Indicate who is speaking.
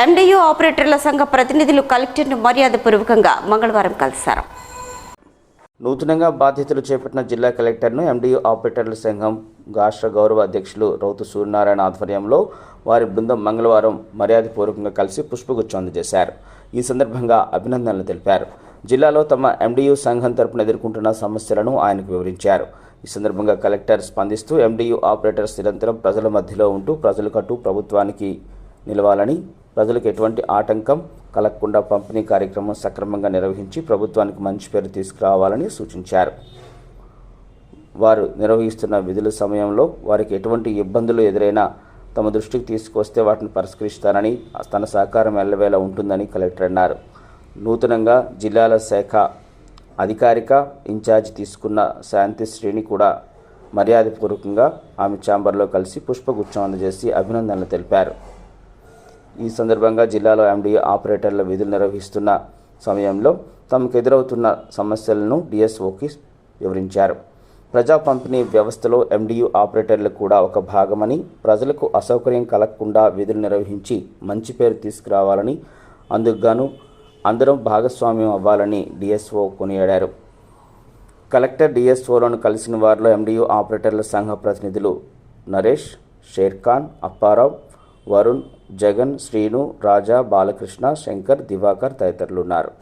Speaker 1: MDU ఆపరేటర్ల సంఘ ప్రతినిధులు కలెక్టర్ను మర్యాదపూర్వకంగా మంగళవారం కలిశారు.
Speaker 2: నూతనంగా బాధ్యతలు చేపట్టిన జిల్లా కలెక్టర్ను ఎండియూ ఆపరేటర్ల సంఘం రాష్ట్ర గౌరవ అధ్యక్షులు రౌతు సూర్యనారాయణ ఆధ్వర్యంలో వారి బృందం మంగళవారం మర్యాదపూర్వకంగా కలిసి పుష్పగుచ్చం అందజేశారు. ఈ సందర్భంగా అభినందనలు తెలిపారు. జిల్లాలో తమ ఎండియు సంఘం తరపున ఎదుర్కొంటున్న సమస్యలను ఆయనకు వివరించారు. ఈ సందర్భంగా కలెక్టర్ స్పందిస్తూ ఎండియు ఆపరేటర్స్ నిరంతరం ప్రజల మధ్యలో ఉంటూ ప్రజలకట్టు ప్రభుత్వానికి నిలవాలని ప్రజలకు ఎటువంటి ఆటంకం కలగకుండా పంపిణీ కార్యక్రమం సక్రమంగా నిర్వహించి ప్రభుత్వానికి మంచి పేరు తీసుకురావాలని సూచించారు. వారు నిర్వహిస్తున్న విధుల సమయంలో వారికి ఎటువంటి ఇబ్బందులు ఎదురైనా తమ దృష్టికి తీసుకొస్తే వాటిని పరిష్కరిస్తానని తన సహకారం ఎల్లవేళ ఉంటుందని కలెక్టర్ అన్నారు. నూతనంగా జిల్లాల శాఖ అధికారిక ఇన్ఛార్జ్ తీసుకున్న శాంతి శ్రేణి కూడా మర్యాదపూర్వకంగా ఆమె ఛాంబర్లో కలిసి పుష్పగుచ్చం అందజేసి అభినందనలు తెలిపారు. ఈ సందర్భంగా జిల్లాలో ఎండీ ఆపరేటర్ల విధులు నిర్వహిస్తున్న సమయంలో తమకు ఎదురవుతున్న సమస్యలను డిఎస్ఓకి వివరించారు. ప్రజా పంపిణీ వ్యవస్థలో ఎండియు ఆపరేటర్లు కూడా ఒక భాగమని ప్రజలకు అసౌకర్యం కలగకుండా విధులు నిర్వహించి మంచి పేరు తీసుకురావాలని అందుకుగాను అందరం భాగస్వామ్యం అవ్వాలని డిఎస్ఓ కొనియాడారు. కలెక్టర్ డిఎస్ఓలను కలిసిన వారిలో ఎండియు ఆపరేటర్ల సంఘ ప్రతినిధులు నరేష్ షేర్ఖాన్ అప్పారావు వరుణ్ జగన్ శ్రీను రాజా బాలకృష్ణ శంకర్ దివాకర్ తదితరులు ఉన్నారు